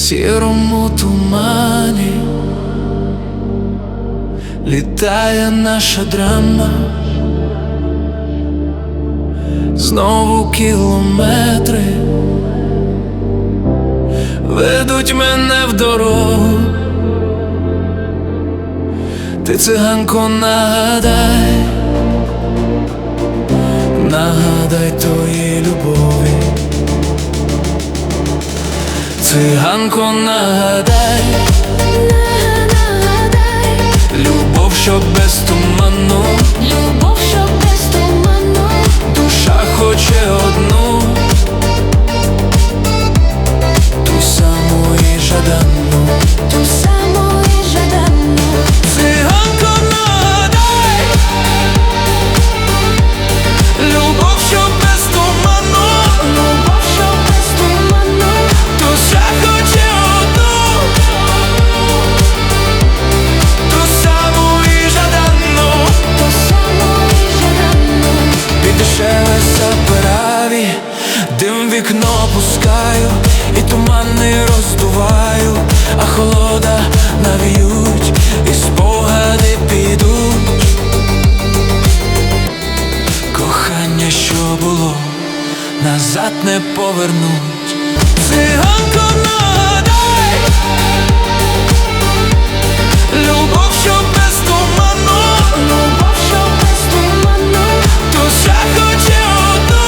сірому тумані літає наша драма, знову кілометри ведуть мене в дорогу. Ти циганко нагадай, нагадай тої любові. Циганко нагадай, назад не повернуть. Циганко нагадай, любов, що без туману. Любов, що без туману, Душа хоче одну,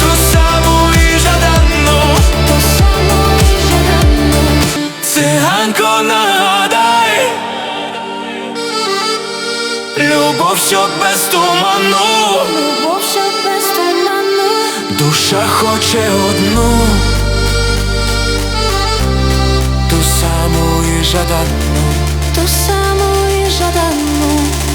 ту саму і жадану, ту саму і жадану. циганко нагадай, любов, що без туману, душа хоче одну, ту саму і жаданну, ту саму і жаданну.